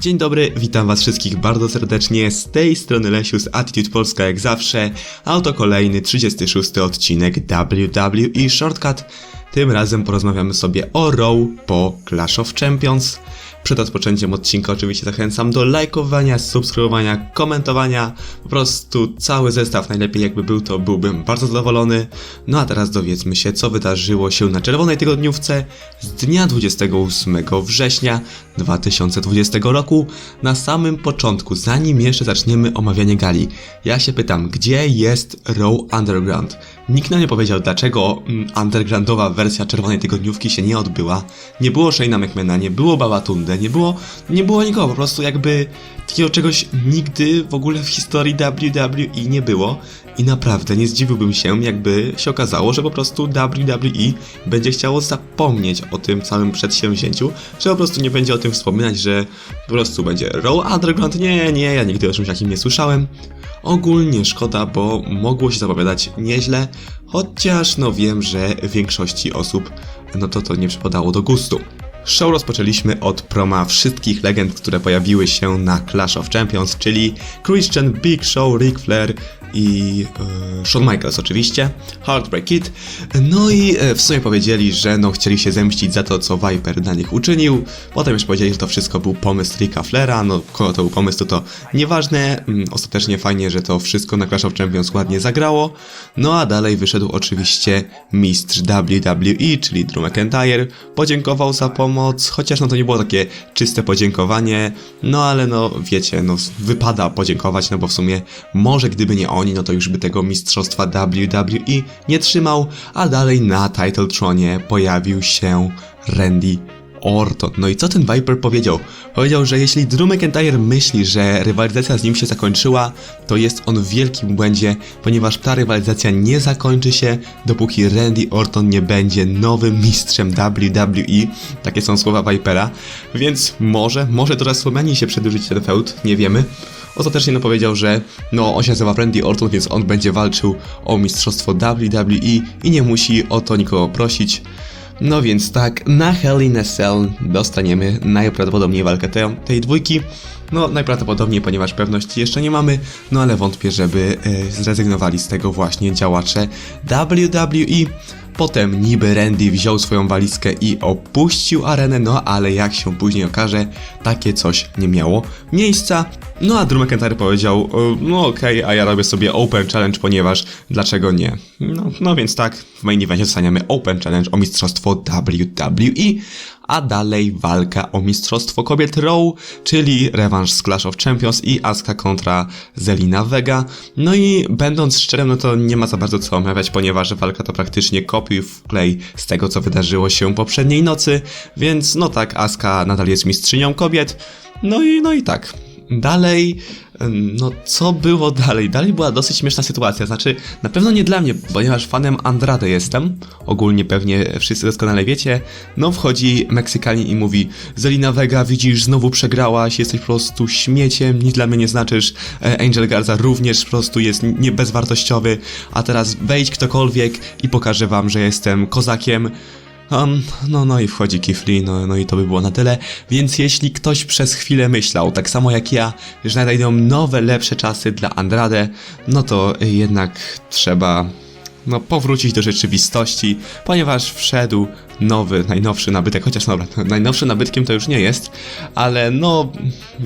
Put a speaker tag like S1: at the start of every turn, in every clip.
S1: Dzień dobry, witam was wszystkich bardzo serdecznie, z tej strony Lesiu z Attitude Polska jak zawsze, a oto kolejny 36 odcinek WWE Shortcut. Tym razem porozmawiamy sobie o Raw po Clash of Champions. Przed rozpoczęciem odcinka oczywiście zachęcam do lajkowania, subskrybowania, komentowania, po prostu cały zestaw najlepiej jakby był to byłbym bardzo zadowolony. No a teraz dowiedzmy się co wydarzyło się na czerwonej tygodniówce z dnia 28 września 2020 roku. Na samym początku, zanim jeszcze zaczniemy omawianie gali, ja się pytam, gdzie jest Raw Underground? Nikt nam nie powiedział, dlaczego mm, undergroundowa wersja czerwonej tygodniówki się nie odbyła. Nie było Shane'a McMahona, nie było Babatunde, nie było, nie było nikogo, po prostu jakby takiego czegoś nigdy w ogóle w historii WWE nie było. I naprawdę nie zdziwiłbym się, jakby się okazało, że po prostu WWE będzie chciało zapomnieć o tym całym przedsięwzięciu, że po prostu nie będzie o tym wspominać, że po prostu będzie Raw Underground. Nie, nie, ja nigdy o czymś takim nie słyszałem. Ogólnie szkoda, bo mogło się zapowiadać nieźle, chociaż no wiem, że większości osób no to to nie przypadało do gustu. Show rozpoczęliśmy od proma wszystkich legend, które pojawiły się na Clash of Champions, czyli Christian, Big Show, Ric Flair i e, Shawn Michaels oczywiście, Heartbreak Kid. No i e, w sumie powiedzieli, że no chcieli się zemścić za to, co Viper dla nich uczynił. Potem już powiedzieli, że to wszystko był pomysł Ricka Flaira, no kogo to był pomysł, to to nieważne. Mm, Ostatecznie fajnie, że to wszystko na Clash of Champions ładnie zagrało. No a dalej wyszedł oczywiście mistrz WWE, czyli Drew McIntyre. Podziękował za pomoc, chociaż no to nie było takie czyste podziękowanie, no ale no wiecie, no wypada podziękować, no bo w sumie może gdyby nie oni, no to już by tego mistrzostwa WWE nie trzymał, a dalej na Title Tronie pojawił się Randy Orton. No i co ten Viper powiedział? Powiedział, że jeśli Drew McIntyre myśli, że rywalizacja z nim się zakończyła, to jest on w wielkim błędzie, ponieważ ta rywalizacja nie zakończy się, dopóki Randy Orton nie będzie nowym mistrzem WWE. Takie są słowa Vipera. Więc może, może do WrestleMania się przedłużyć ten feud, nie wiemy. Ostatecznie no powiedział, że no on się nazywa Randy Orton, więc on będzie walczył o mistrzostwo WWE i nie musi o to nikogo prosić. No więc tak, na Hell in a Cell dostaniemy najprawdopodobniej walkę te, tej dwójki. No najprawdopodobniej, ponieważ pewności jeszcze nie mamy, no ale wątpię, żeby e, zrezygnowali z tego właśnie działacze WWE. Potem niby Randy wziął swoją walizkę i opuścił arenę, no ale jak się później okaże, takie coś nie miało miejsca. No a Drew McIntyre powiedział, e, no okej, a ja robię sobie Open Challenge, ponieważ dlaczego nie? No, no więc tak, w main evencie dostaniemy Open Challenge o mistrzostwo WWE, a dalej walka o mistrzostwo kobiet Raw, czyli rewanż z Clash of Champions i Asuka kontra Zelina Vega. No i będąc szczerym, no to nie ma za bardzo co omawiać, ponieważ walka to praktycznie kopiuj w klej z tego, co wydarzyło się poprzedniej nocy, więc no tak, Asuka nadal jest mistrzynią kobiet. No i, no i tak. Dalej, no co było dalej? Dalej była dosyć śmieszna sytuacja, znaczy na pewno nie dla mnie, ponieważ fanem Andrade jestem, ogólnie pewnie wszyscy doskonale wiecie, no wchodzi Meksykanin i mówi Zelina Vega, widzisz, znowu przegrałaś, jesteś po prostu śmieciem, nic dla mnie nie znaczysz, e, Angel Garza również po prostu jest nie bezwartościowy, a teraz wejdź ktokolwiek i pokażę wam, że jestem kozakiem, Um, no, no i wchodzi Kifli, no, no i to by było na tyle. Więc jeśli ktoś przez chwilę myślał, tak samo jak ja, że nadejdą nowe, lepsze czasy dla Andrade, no to jednak trzeba no, powrócić do rzeczywistości, ponieważ wszedł nowy, najnowszy nabytek, chociaż dobra, najnowszym nabytkiem to już nie jest, ale no,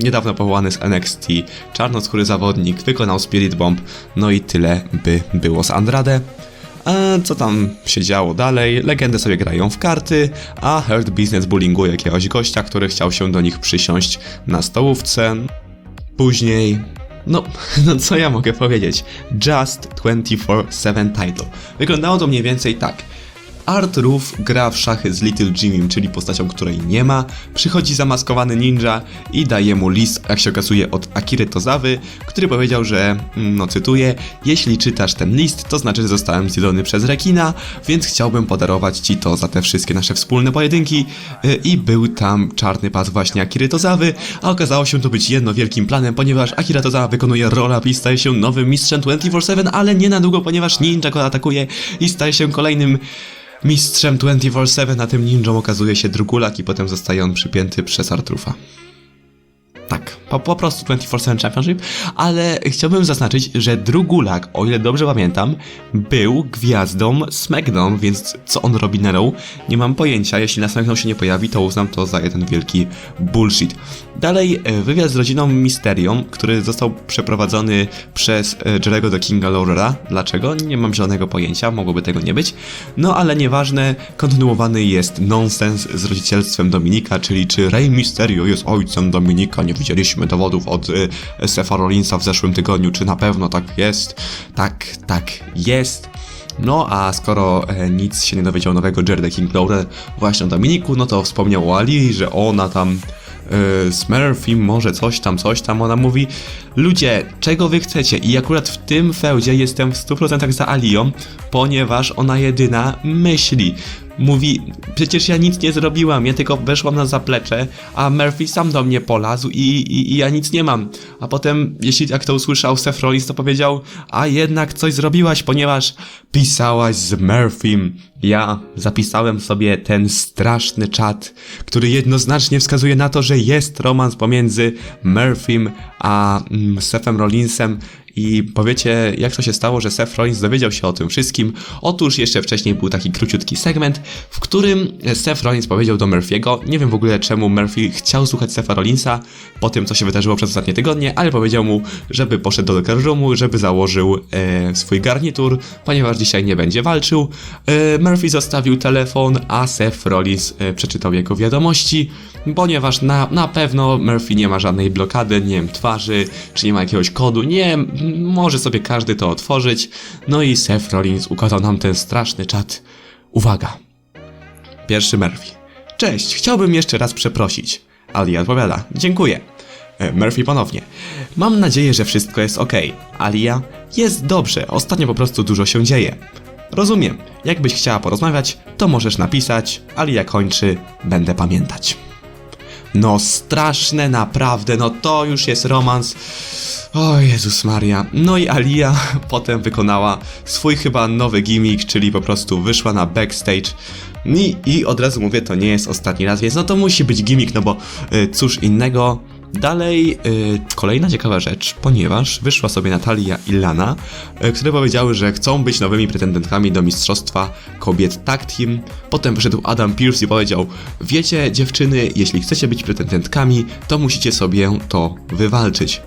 S1: niedawno powołany z NXT, czarnoskóry zawodnik, wykonał Spirit Bomb, no i tyle by było z Andrade. A co tam się działo dalej? Legendy sobie grają w karty, a Hurt Business bullinguje jakiegoś gościa, który chciał się do nich przysiąść na stołówce. Później no, no co ja mogę powiedzieć? Just 24-7 title. Wyglądało to mniej więcej tak. Art Roof gra w szachy z Little Jimmym, czyli postacią, której nie ma. Przychodzi zamaskowany ninja i daje mu list, jak się okazuje, od Akiry Tozawy, który powiedział, że, mm, no cytuję, jeśli czytasz ten list, to znaczy, że zostałem zjedzony przez rekina, więc chciałbym podarować ci to za te wszystkie nasze wspólne pojedynki. Y, I był tam czarny pas właśnie Akiry Tozawy, a okazało się to być jedno wielkim planem, ponieważ Akira Tozawa wykonuje roll-up i staje się nowym mistrzem 24-7, ale nie na długo, ponieważ ninja go atakuje i staje się kolejnym mistrzem 24-7, a tym ninją okazuje się Drugulak i potem zostaje on przypięty przez Artrufa. Tak, po, po prostu 24-7 Championship, ale chciałbym zaznaczyć, że Drew Gulak, o ile dobrze pamiętam, był gwiazdą SmackDown, więc co on robi na Raw, nie mam pojęcia. Jeśli na SmackDown się nie pojawi, to uznam to za jeden wielki bullshit. Dalej, e, wywiad z rodziną Mysterium, który został przeprowadzony przez e, Jerego do Kinga Laurera. Dlaczego? Nie mam żadnego pojęcia, mogłoby tego nie być. No ale nieważne, kontynuowany jest nonsens z rodzicielstwem Dominika, czyli czy Rey Mysterio jest ojcem Dominika. Nie widzieliśmy dowodów od y, Sefa Rollinsa w zeszłym tygodniu, czy na pewno tak jest. Tak, tak jest. No a skoro e, nic się nie dowiedział nowego Jerry King Lawler właśnie o Dominiku, no to wspomniał o Ali, że ona tam e, może coś tam, coś tam, ona mówi Ludzie, czego wy chcecie? I akurat w tym fełdzie jestem w 100% za Alią, ponieważ ona jedyna myśli. Mówi, przecież ja nic nie zrobiłam, ja tylko weszłam na zaplecze, a Murphy sam do mnie polazł i, i, i ja nic nie mam. A potem, jeśli jak to usłyszał Seth Rollins, to powiedział, a jednak coś zrobiłaś, ponieważ pisałaś z Murphym. Ja zapisałem sobie ten straszny czat, który jednoznacznie wskazuje na to, że jest romans pomiędzy Murphym a mm, Sethem Rollinsem i powiecie, jak to się stało, że Seth Rollins dowiedział się o tym wszystkim? Otóż jeszcze wcześniej był taki króciutki segment, w którym Seth Rollins powiedział do Murphy'ego, nie wiem w ogóle czemu Murphy chciał słuchać Setha Rollinsa po tym, co się wydarzyło przez ostatnie tygodnie, ale powiedział mu, żeby poszedł do locker roomu, żeby założył e, swój garnitur, ponieważ dzisiaj nie będzie walczył. E, Murphy zostawił telefon, a Seth Rollins e, przeczytał jego wiadomości, ponieważ na, na pewno Murphy nie ma żadnej blokady, nie wiem, twarzy, czy nie ma jakiegoś kodu, nie może sobie każdy to otworzyć. No i Seth Rollins ukazał nam ten straszny czat. Uwaga. Pierwszy Murphy. Cześć, chciałbym jeszcze raz przeprosić. Ali odpowiada, dziękuję. E, Murphy ponownie. Mam nadzieję, że wszystko jest ok. Alia, jest dobrze, ostatnio po prostu dużo się dzieje. Rozumiem, jakbyś chciała porozmawiać, to możesz napisać, Alia kończy, będę pamiętać. No straszne naprawdę, no to już jest romans. O Jezus Maria. No i Alia potem wykonała swój chyba nowy gimmick, czyli po prostu wyszła na backstage. I, I od razu mówię, to nie jest ostatni raz, więc no to musi być gimmick, no bo y, cóż innego. Dalej, y, kolejna ciekawa rzecz, ponieważ wyszła sobie Natalia i Lana, y, które powiedziały, że chcą być nowymi pretendentkami do Mistrzostwa Kobiet Tag Team. Potem wyszedł Adam Pierce i powiedział, wiecie dziewczyny, jeśli chcecie być pretendentkami, to musicie sobie to wywalczyć.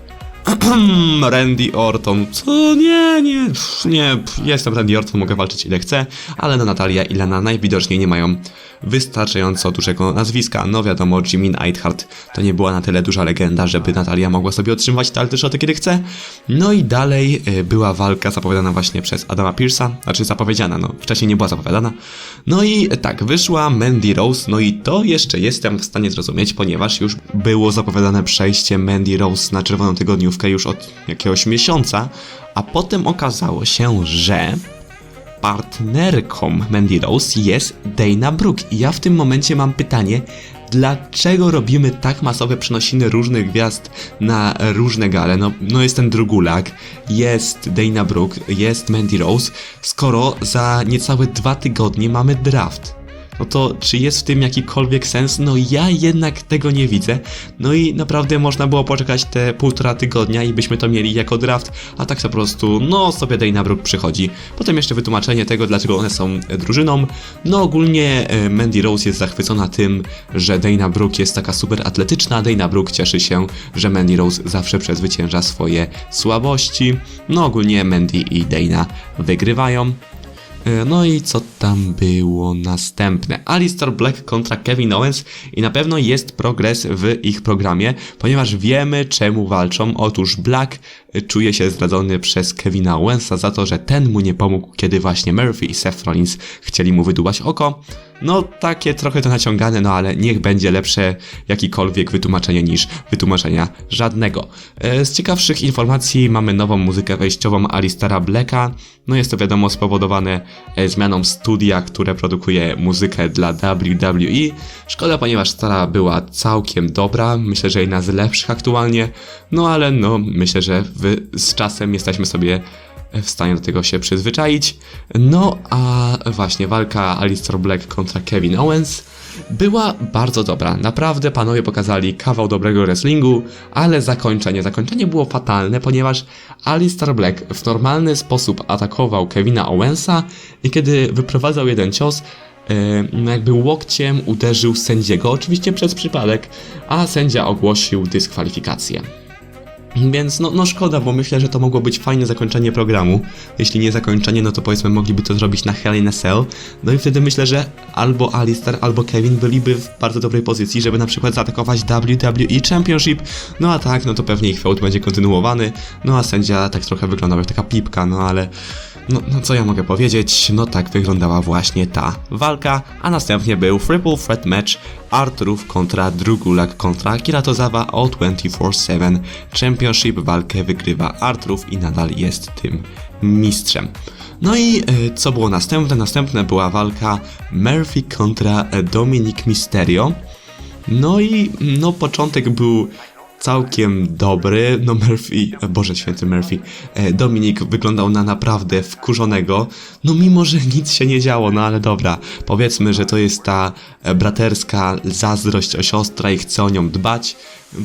S1: Randy Orton. Co? Nie, nie, nie. Jestem Randy Orton, mogę walczyć ile chcę, ale no Natalia i Lana najwidoczniej nie mają wystarczająco dużego nazwiska. No wiadomo, Jimmy Neidhart to nie była na tyle duża legenda, żeby Natalia mogła sobie otrzymywać te szoty kiedy chce. No i dalej y, była walka zapowiadana właśnie przez Adama Pearsa, znaczy zapowiedziana, no wcześniej nie była zapowiadana. No i tak, wyszła Mandy Rose, no i to jeszcze jestem w stanie zrozumieć, ponieważ już było zapowiadane przejście Mandy Rose na czerwoną tygodniówkę już od jakiegoś miesiąca, a potem okazało się, że partnerką Mandy Rose jest Dana Brooke. I ja w tym momencie mam pytanie, dlaczego robimy tak masowe przenosiny różnych gwiazd na różne gale? No, no jest ten Drugulak, jest Dana Brooke, jest Mandy Rose, skoro za niecałe dwa tygodnie mamy draft no to czy jest w tym jakikolwiek sens? No ja jednak tego nie widzę. No i naprawdę można było poczekać te półtora tygodnia i byśmy to mieli jako draft, a tak po prostu, no sobie Dana Brooke przychodzi. Potem jeszcze wytłumaczenie tego, dlaczego one są drużyną. No ogólnie e, Mandy Rose jest zachwycona tym, że Dana Brooke jest taka super atletyczna. Dana Brooke cieszy się, że Mandy Rose zawsze przezwycięża swoje słabości. No ogólnie Mandy i Dana wygrywają. E, No i co tam było następne? Alistair Black kontra Kevin Owens i na pewno jest progres w ich programie, ponieważ wiemy czemu walczą. Otóż Black czuje się zdradzony przez Kevina Owensa za to, że ten mu nie pomógł, kiedy właśnie Murphy i Seth Rollins chcieli mu wydubać oko. No takie trochę to naciągane, no ale niech będzie lepsze jakikolwiek wytłumaczenie niż wytłumaczenia żadnego. E, Z ciekawszych informacji mamy nową muzykę wejściową Alistara Blacka. No jest to wiadomo spowodowane e, zmianą studia, które produkuje muzykę dla WWE. Szkoda, ponieważ stara była całkiem dobra, myślę, że jedna z lepszych aktualnie. No ale no, myślę, że w, z czasem jesteśmy sobie w stanie do tego się przyzwyczaić. No a właśnie walka Alistair Black kontra Kevin Owens była bardzo dobra. Naprawdę panowie pokazali kawał dobrego wrestlingu, ale zakończenie, zakończenie było fatalne, ponieważ Alistair Black w normalny sposób atakował Kevina Owensa i kiedy wyprowadzał jeden cios, e, no jakby łokciem uderzył sędziego, oczywiście przez przypadek, a sędzia ogłosił dyskwalifikację. Więc no, no szkoda, bo myślę, że to mogło być fajne zakończenie programu. Jeśli nie zakończenie, no to powiedzmy mogliby to zrobić na Hell in a Cell. No i wtedy myślę, że albo Alistair, albo Kevin byliby w bardzo dobrej pozycji, żeby na przykład zaatakować WWE Championship. No a tak, no to pewnie ich feud będzie kontynuowany. No a sędzia tak trochę wyglądał jak taka pipka, no ale... No, no co ja mogę powiedzieć? No tak wyglądała właśnie ta walka, a następnie był Triple Threat Match Arturów kontra Drugulak kontra Kiratozawa o 24-7 Championship. Walkę wygrywa Arturów i nadal jest tym mistrzem. No i e, co było następne? Następne była walka Murphy kontra Dominic Mysterio. No i no początek był całkiem dobry. No Murphy, Boże święty Murphy, e, Dominik wyglądał na naprawdę wkurzonego. No mimo, że nic się nie działo, no ale dobra. Powiedzmy, że to jest ta e, braterska zazdrość o siostrę i chce o nią dbać.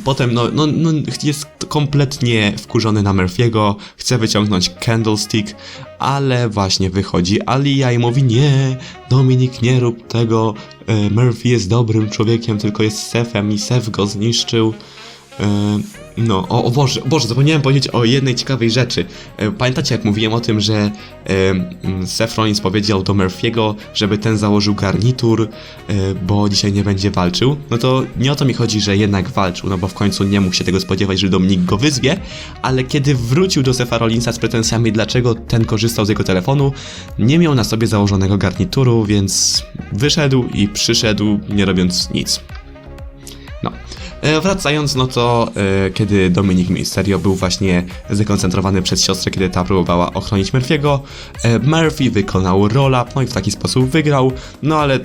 S1: Potem no, no, no jest kompletnie wkurzony na Murphy'ego, chce wyciągnąć candlestick, ale właśnie wychodzi Alia i mówi nie, Dominik nie rób tego, e, Murphy jest dobrym człowiekiem, tylko jest Sefem i Sef go zniszczył. E, No, o, o Boże, Boże, zapomniałem powiedzieć o jednej ciekawej rzeczy. E, Pamiętacie, jak mówiłem o tym, że e, Seth Rollins powiedział do Murphy'ego, żeby ten założył garnitur, e, bo dzisiaj nie będzie walczył? No to nie o to mi chodzi, że jednak walczył, no bo w końcu nie mógł się tego spodziewać, że Dominik go wyzwie, ale kiedy wrócił do Setha Rollinsa z pretensjami, dlaczego ten korzystał z jego telefonu, nie miał na sobie założonego garnituru, więc wyszedł i przyszedł, nie robiąc nic. No. E, Wracając, no to e, kiedy Dominik Mysterio był właśnie zdekoncentrowany przez siostrę, kiedy ta próbowała ochronić Murphy'ego, e, Murphy wykonał roll-up, no i w taki sposób wygrał, no ale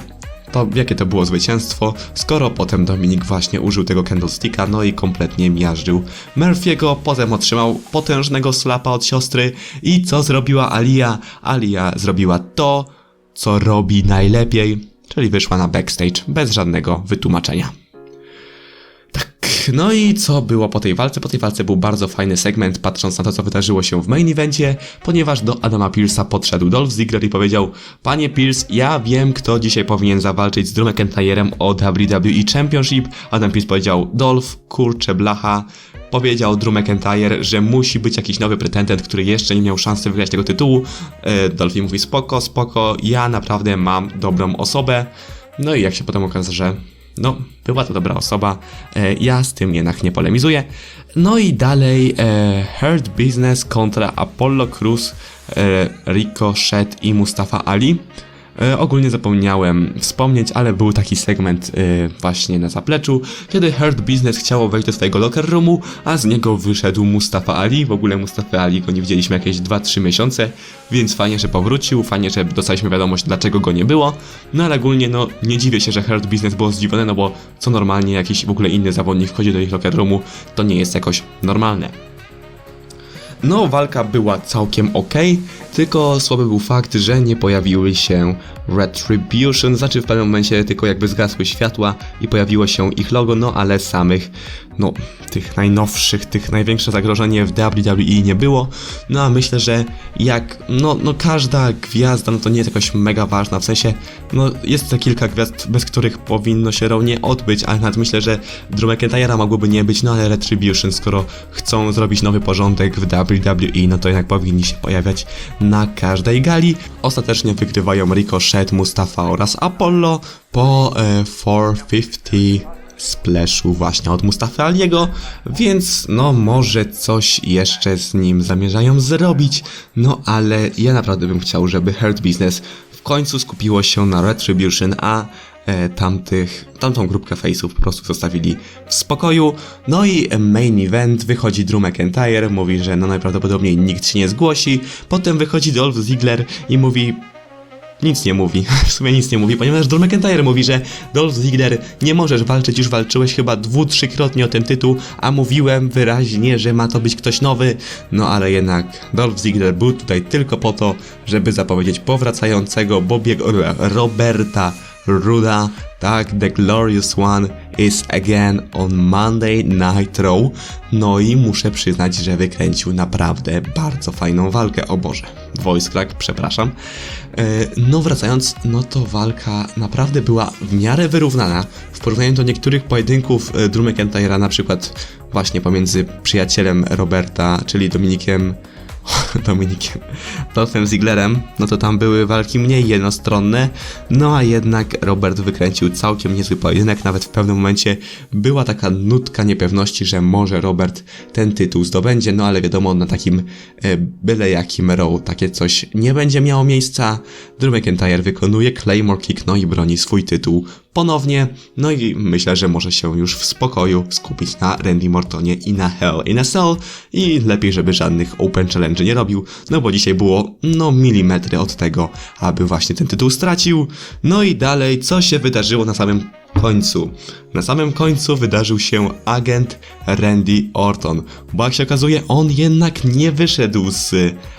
S1: to jakie to było zwycięstwo, skoro potem Dominik właśnie użył tego candlesticka, no i kompletnie miażdżył Murphy'ego, potem otrzymał potężnego slapa od siostry i co zrobiła Alia? Alia zrobiła to, co robi najlepiej, czyli wyszła na backstage bez żadnego wytłumaczenia. No i co było po tej walce? Po tej walce był bardzo fajny segment, patrząc na to, co wydarzyło się w main evencie, ponieważ do Adama Pearsa podszedł Dolph Ziggler i powiedział Panie Pierce, ja wiem, kto dzisiaj powinien zawalczyć z Drew McIntyrem o WWE Championship. Adam Pearce powiedział Dolph, kurcze blacha, powiedział Drew McIntyre, że musi być jakiś nowy pretendent, który jeszcze nie miał szansy wygrać tego tytułu. E, Dolph mówi spoko, spoko, ja naprawdę mam dobrą osobę. No i jak się potem okaże, że no, była to dobra osoba, e, ja z tym jednak nie polemizuję. No i dalej e, Hurt Business kontra Apollo Cruz, e, Ricochet i Mustafa Ali. E, ogólnie zapomniałem wspomnieć, ale był taki segment e, właśnie na zapleczu, kiedy Hurt Business chciało wejść do swojego locker roomu, a z niego wyszedł Mustafa Ali. W ogóle Mustafa Ali go nie widzieliśmy jakieś 2-3 miesiące, więc fajnie, że powrócił, fajnie, że dostaliśmy wiadomość, dlaczego go nie było. No ale ogólnie, no nie dziwię się, że Hurt Business było zdziwione, no bo co normalnie jakiś w ogóle inny zawodnik wchodzi do ich locker roomu, to nie jest jakoś normalne. No, walka była całkiem ok, tylko słaby był fakt, że nie pojawiły się Retribution, znaczy w pewnym momencie tylko jakby zgasły światła i pojawiło się ich logo, no ale samych, no, tych najnowszych, tych największe zagrożenie w WWE nie było, no a myślę, że jak, no, no każda gwiazda, no to nie jest jakoś mega ważna, w sensie, no jest to kilka gwiazd, bez których powinno się Raw nie odbyć, ale nawet myślę, że Drew McIntyre'a mogłoby nie być, no ale Retribution, skoro chcą zrobić nowy porządek w WWE, no to jednak powinni się pojawiać na każdej gali. Ostatecznie wygrywają Ricochet, Mustafa oraz Apollo po e, 450 splashu właśnie od Mustafa Aliego, więc no może coś jeszcze z nim zamierzają zrobić, no ale ja naprawdę bym chciał, żeby Hurt Business w końcu skupiło się na Retribution, a e, tamtych, tamtą grupkę face'ów po prostu zostawili w spokoju. No i main event, wychodzi Drew McIntyre, mówi, że no najprawdopodobniej nikt się nie zgłosi, potem wychodzi Dolph Ziggler i mówi nic nie mówi. W sumie nic nie mówi, ponieważ Drew McIntyre mówi, że Dolph Ziggler nie możesz walczyć, już walczyłeś chyba dwu, trzykrotnie o ten tytuł, a mówiłem wyraźnie, że ma to być ktoś nowy. No ale jednak Dolph Ziggler był tutaj tylko po to, żeby zapowiedzieć powracającego Bobiego Roberta Ruda, tak, The Glorious One is again on Monday Night Raw. No i muszę przyznać, że wykręcił naprawdę bardzo fajną walkę. O Boże, voice crack, przepraszam. E, No wracając, no to walka naprawdę była w miarę wyrównana w porównaniu do niektórych pojedynków e, Drew McIntyre'a, na przykład właśnie pomiędzy przyjacielem Roberta, czyli Dominikiem Dominikiem, Dolphem Zigglerem, no to tam były walki mniej jednostronne, no a jednak Robert wykręcił całkiem niezły pojedynek, nawet w pewnym momencie była taka nutka niepewności, że może Robert ten tytuł zdobędzie, no ale wiadomo, na takim e, byle jakim row takie coś nie będzie miało miejsca. Drew McIntyre wykonuje Claymore Kick, no i broni swój tytuł ponownie, no i myślę, że może się już w spokoju skupić na Randy Mortonie i na Hell in a Cell i lepiej, żeby żadnych Open Challenge nie robił, no bo dzisiaj było no milimetry od tego, aby właśnie ten tytuł stracił. No i dalej, co się wydarzyło na samym końcu. Na samym końcu wydarzył się agent Randy Orton, bo jak się okazuje, on jednak nie wyszedł z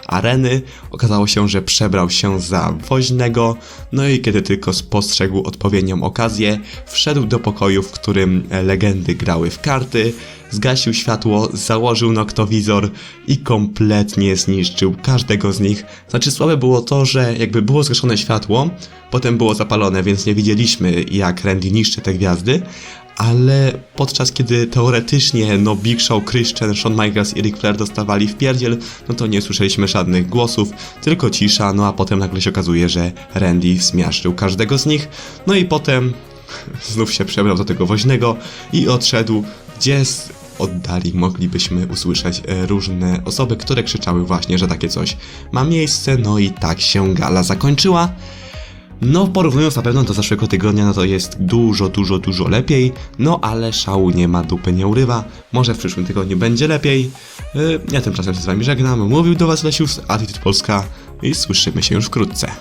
S1: areny. Okazało się, że przebrał się za woźnego, no i kiedy tylko spostrzegł odpowiednią okazję, wszedł do pokoju, w którym legendy grały w karty, zgasił światło, założył noktowizor i kompletnie zniszczył każdego z nich. Znaczy słabe było to, że jakby było zgaszone światło, potem było zapalone, więc nie widzieliśmy jak Randy niszczy te gwiazdy, ale podczas kiedy teoretycznie no Big Show, Christian, Shawn Michaels i Ric Flair dostawali w pierdziel, no to nie słyszeliśmy żadnych głosów, tylko cisza, no a potem nagle się okazuje, że Randy zmiażdżył każdego z nich, no i potem znów się przebrał do tego woźnego i odszedł, gdzie z oddali moglibyśmy usłyszeć e, różne osoby, które krzyczały właśnie, że takie coś ma miejsce, no i tak się gala zakończyła. No, porównując na pewno do zeszłego tygodnia, no to jest dużo, dużo, dużo lepiej. No, ale szału nie ma, dupy nie urywa. Może w przyszłym tygodniu będzie lepiej. Yy, ja tymczasem się z wami żegnam. Mówił do was Lesius, Attitude Polska i słyszymy się już wkrótce.